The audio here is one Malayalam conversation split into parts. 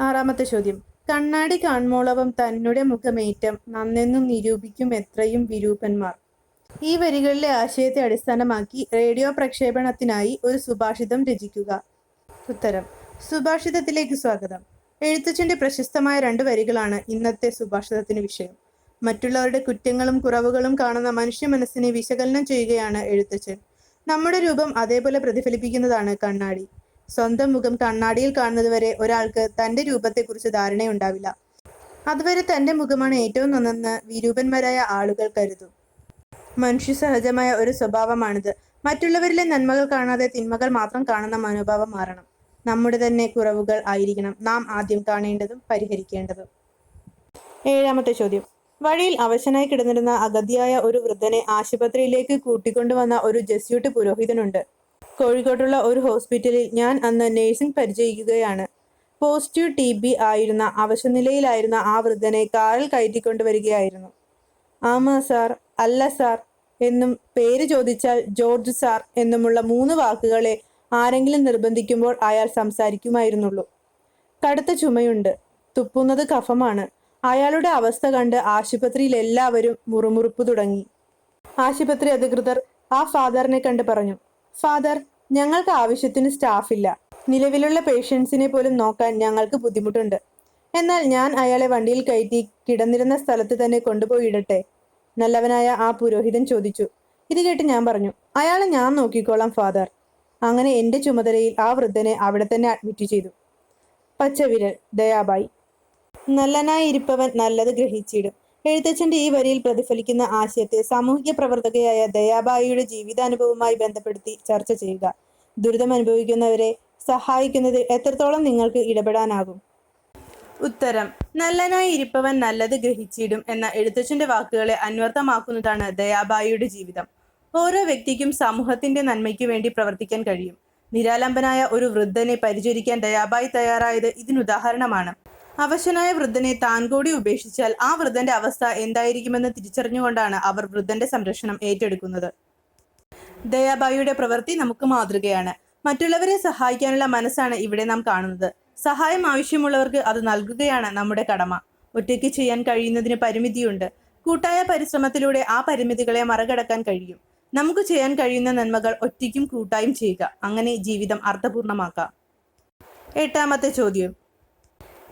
ആറാമത്തെ ചോദ്യം. കണ്ണാടി കാൺമോളവം തന്നെ മുഖമേറ്റം നന്നെന്നും നിരൂപിക്കും എത്രയും വിരൂപന്മാർ. ഈ വരികളിലെ ആശയത്തെ അടിസ്ഥാനമാക്കി റേഡിയോ പ്രക്ഷേപണത്തിനായി ഒരു സുഭാഷിതം രചിക്കുക. ഉത്തരം. സുഭാഷിതത്തിലേക്ക് സ്വാഗതം. എഴുത്തച്ഛന്റെ പ്രശസ്തമായ രണ്ട് വരികളാണ് ഇന്നത്തെ സുഭാഷിതത്തിന് വിഷയം. മറ്റുള്ളവരുടെ കുറ്റങ്ങളും കുറവുകളും കാണുന്ന മനുഷ്യ മനസ്സിനെ വിശകലനം ചെയ്യുകയാണ് എഴുത്തച്ഛൻ. നമ്മുടെ രൂപം അതേപോലെ പ്രതിഫലിപ്പിക്കുന്നതാണ് കണ്ണാടി. സ്വന്തം മുഖം കണ്ണാടിയിൽ കാണുന്നത് വരെ ഒരാൾക്ക് തന്റെ രൂപത്തെക്കുറിച്ച് ധാരണയുണ്ടാവില്ല. അതുവരെ തന്റെ മുഖമാണ് ഏറ്റവും നന്നെന്ന് വിരൂപന്മാരായ ആളുകൾ കരുതും. മനുഷ്യ സഹജമായ ഒരു സ്വഭാവമാണിത്. മറ്റുള്ളവരിലെ നന്മകൾ കാണാതെ തിന്മകൾ മാത്രം കാണുന്ന മനോഭാവം മാറണം. നമ്മുടെ തന്നെ കുറവുകൾ ആയിരിക്കണം നാം ആദ്യം കാണേണ്ടതും പരിഹരിക്കേണ്ടതും. ഏഴാമത്തെ ചോദ്യം. വഴിയിൽ അവശനായി കിടന്നിരുന്ന അഗതിയായ ഒരു വൃദ്ധനെ ആശുപത്രിയിലേക്ക് കൂട്ടിക്കൊണ്ടുവന്ന ഒരു ജസ്യൂട്ട് പുരോഹിതനുണ്ട്. കോഴിക്കോട്ടുള്ള ഒരു ഹോസ്പിറ്റലിൽ ഞാൻ അന്ന് നഴ്സിംഗ് പരിചയിക്കുകയാണ്. പോസിറ്റീവ് ടി ബി ആയിരുന്ന അവശനിലയിലായിരുന്ന ആ വൃദ്ധനെ കാറിൽ കയറ്റിക്കൊണ്ടുവരികയായിരുന്നു ആമാ സാർ അല്ല സാർ എന്നും പേര് ചോദിച്ചാൽ ജോർജ് സാർ എന്നുമുള്ള മൂന്ന് വാക്കുകളെ ആരെങ്കിലും നിർബന്ധിക്കുമ്പോൾ അയാൾ സംസാരിക്കുമായിരുന്നുള്ളൂ. കടുത്ത ചുമയുണ്ട് തുപ്പുന്നത് കഫമാണ്. അയാളുടെ അവസ്ഥ കണ്ട് ആശുപത്രിയിൽ എല്ലാവരും മുറുമുറുപ്പ് തുടങ്ങി. ആശുപത്രി അധികൃതർ ആ ഫാദറിനെ കണ്ട് പറഞ്ഞു ഫാദർ ഞങ്ങൾക്ക് ആവശ്യത്തിന് സ്റ്റാഫില്ല. നിലവിലുള്ള പേഷ്യൻസിനെ പോലും നോക്കാൻ ഞങ്ങൾക്ക് ബുദ്ധിമുട്ടുണ്ട്. എന്നാൽ ഞാൻ അയാളെ വണ്ടിയിൽ കയറ്റി കിടന്നിരുന്ന സ്ഥലത്ത് തന്നെ കൊണ്ടുപോയി ഇടട്ടെ? നല്ലവനായ ആ പുരോഹിതൻ ചോദിച്ചു. ഇത് കേട്ട് ഞാൻ പറഞ്ഞു അയാളെ ഞാൻ നോക്കിക്കോളാം ഫാദർ. അങ്ങനെ എന്റെ ചുമതലയിൽ ആ വൃദ്ധനെ അവിടെ തന്നെ അഡ്മിറ്റ് ചെയ്തു. പച്ചവിരൽ ദയാബായി. നല്ലനായി ഇരിപ്പവൻ നല്ലത് ഗ്രഹിച്ചിടും. എഴുത്തച്ഛന്റെ ഈ വരിയിൽ പ്രതിഫലിക്കുന്ന ആശയത്തെ സാമൂഹിക പ്രവർത്തകയായ ദയാബായിയുടെ ജീവിതാനുഭവവുമായി ബന്ധപ്പെടുത്തി ചർച്ച ചെയ്യുക. ദുരിതം അനുഭവിക്കുന്നവരെ സഹായിക്കുന്നത് എത്രത്തോളം നിങ്ങൾക്ക് ഇടപെടാനാകും? ഉത്തരം നല്ലനായി ഇരിപ്പവൻ നല്ലത് ഗ്രഹിച്ചിടും എന്ന എഴുത്തച്ഛന്റെ വാക്കുകളെ അന്വർത്ഥമാക്കുന്നതാണ് ദയാബായിയുടെ ജീവിതം. ഓരോ വ്യക്തിക്കും സമൂഹത്തിന്റെ നന്മയ്ക്കു വേണ്ടി പ്രവർത്തിക്കാൻ കഴിയും. നിരാലംബനായ ഒരു വൃദ്ധനെ പരിചരിക്കാൻ ദയാബായി തയ്യാറായത് ഇതിനുദാഹരണമാണ്. അവശനായ വൃദ്ധനെ താൻ കൂടി ഉപേക്ഷിച്ചാൽ ആ വൃദ്ധന്റെ അവസ്ഥ എന്തായിരിക്കുമെന്ന് തിരിച്ചറിഞ്ഞുകൊണ്ടാണ് അവർ വൃദ്ധന്റെ സംരക്ഷണം ഏറ്റെടുക്കുന്നത്. ദയാബായിയുടെ പ്രവൃത്തി നമുക്ക് മാതൃകയാണ്. മറ്റുള്ളവരെ സഹായിക്കാനുള്ള മനസ്സാണ് ഇവിടെ നാം കാണുന്നത്. സഹായം ആവശ്യമുള്ളവർക്ക് അത് നൽകുകയാണ് നമ്മുടെ കടമ. ഒറ്റയ്ക്ക് ചെയ്യാൻ കഴിയുന്നതിന് പരിമിതിയുണ്ട്. കൂട്ടായ പരിശ്രമത്തിലൂടെ ആ പരിമിതികളെ മറികടക്കാൻ കഴിയും. നമുക്ക് ചെയ്യാൻ കഴിയുന്ന നന്മകൾ ഒറ്റയ്ക്കും കൂട്ടായും ചെയ്യുക. അങ്ങനെ ജീവിതം അർത്ഥപൂർണമാക്കാം. എട്ടാമത്തെ ചോദ്യം.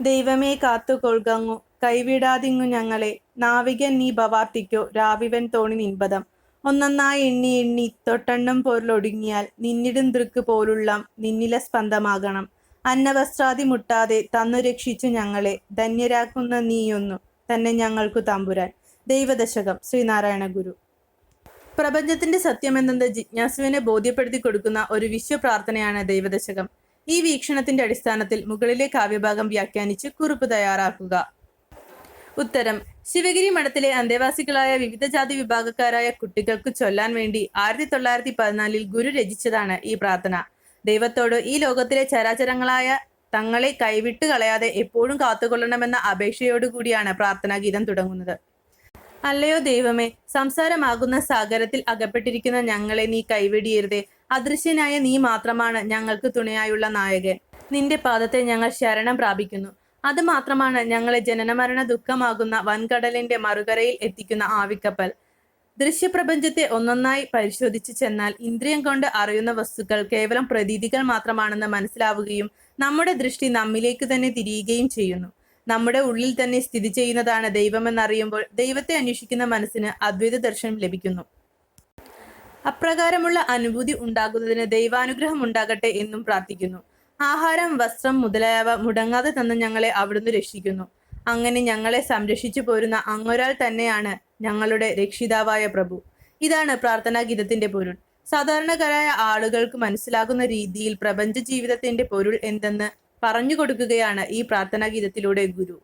ദൈവമേ കാത്തുകൊൾകങ്ങു കൈവിടാതിങ്ങു ഞങ്ങളെ. നാവികൻ നീ ഭവാർത്തിക്കോ രാവിവൻ തോണി നിൻപദം ഒന്നൊന്നായി എണ്ണി എണ്ണി തൊട്ടെണ്ണം പോലൊടുങ്ങിയാൽ നിന്നിടും ദൃക്ക് പോലുള്ള നിന്നിലെ സ്പന്ദമാകണം അന്നവസ്ത്രാദി മുട്ടാതെ തന്നു രക്ഷിച്ചു ഞങ്ങളെ. ധന്യരാക്കുന്ന നീയൊന്നു തന്നെ ഞങ്ങൾക്കു തമ്പുരാൻ. ദൈവദശകം. ശ്രീനാരായണ ഗുരു. പ്രപഞ്ചത്തിന്റെ സത്യമെന്നത് ജിജ്ഞാസുവിനെ ബോധ്യപ്പെടുത്തി കൊടുക്കുന്ന ഒരു വിശ്വപ്രാർത്ഥനയാണ് ദൈവദശകം. ഈ വീക്ഷണത്തിന്റെ അടിസ്ഥാനത്തിൽ മുകളിലെ കാവ്യഭാഗം വ്യാഖ്യാനിച്ച് കുറിപ്പ് തയ്യാറാക്കുക. ഉത്തരം ശിവഗിരി മഠത്തിലെ അന്തേവാസികളായ വിവിധ ജാതി വിഭാഗക്കാരായ കുട്ടികൾക്ക് ചൊല്ലാൻ വേണ്ടി ആയിരത്തി തൊള്ളായിരത്തി പതിനാലിൽ ഗുരു രചിച്ചതാണ് ഈ പ്രാർത്ഥന. ദൈവത്തോട് ഈ ലോകത്തിലെ ചരാചരങ്ങളായ തങ്ങളെ കൈവിട്ട് കളയാതെ എപ്പോഴും കാത്തുകൊള്ളണമെന്ന അപേക്ഷയോടുകൂടിയാണ് പ്രാർത്ഥനാ ഗീതം തുടങ്ങുന്നത്. അല്ലയോ ദൈവമേ സംസാരമാകുന്ന സാഗരത്തിൽ അകപ്പെട്ടിരിക്കുന്ന ഞങ്ങളെ നീ കൈവെടിയരുതേ. അദൃശ്യനായ നീ മാത്രമാണ് ഞങ്ങൾക്ക് തുണയായുള്ള നായകൻ. നിന്റെ പാദത്തെ ഞങ്ങൾ ശരണം പ്രാപിക്കുന്നു. അത് മാത്രമാണ് ഞങ്ങളെ ജനനമരണ ദുഃഖമാകുന്ന വൻകടലിന്റെ മറുകരയിൽ എത്തിക്കുന്ന ആവിക്കപ്പൽ. ദൃശ്യപ്രപഞ്ചത്തെ ഒന്നൊന്നായി പരിശോധിച്ചു ചെന്നാൽ ഇന്ദ്രിയം കൊണ്ട് അറിയുന്ന വസ്തുക്കൾ കേവലം പ്രതീതികൾ മാത്രമാണെന്ന് മനസ്സിലാവുകയും നമ്മുടെ ദൃഷ്ടി നമ്മിലേക്ക് തന്നെ തിരിയുകയും ചെയ്യുന്നു. നമ്മുടെ ഉള്ളിൽ തന്നെ സ്ഥിതി ചെയ്യുന്നതാണ് ദൈവമെന്നറിയുമ്പോൾ ദൈവത്തെ അന്വേഷിക്കുന്ന മനസ്സിന് അദ്വൈത ദർശനം ലഭിക്കുന്നു. അപ്രകാരമുള്ള അനുഭൂതി ഉണ്ടാകുന്നതിന് ദൈവാനുഗ്രഹം ഉണ്ടാകട്ടെ എന്നും പ്രാർത്ഥിക്കുന്നു. ആഹാരം വസ്ത്രം മുതലായവ മുടങ്ങാതെ തന്നെ ഞങ്ങളെ അവിടുന്ന് രക്ഷിക്കുന്നു. അങ്ങനെ ഞങ്ങളെ സംരക്ഷിച്ചു പോരുന്ന അങ്ങൊരാൾ തന്നെയാണ് ഞങ്ങളുടെ രക്ഷിതാവായ പ്രഭു. ഇതാണ് പ്രാർത്ഥനാ ഗീതത്തിന്റെ പൊരുൾ. സാധാരണക്കാരായ ആളുകൾക്ക് മനസ്സിലാകുന്ന രീതിയിൽ പ്രപഞ്ച ജീവിതത്തിന്റെ പൊരുൾ എന്തെന്ന് പറഞ്ഞു കൊടുക്കുകയാണ് ഈ പ്രാർത്ഥനാ ഗീതത്തിലൂടെ ഗുരു.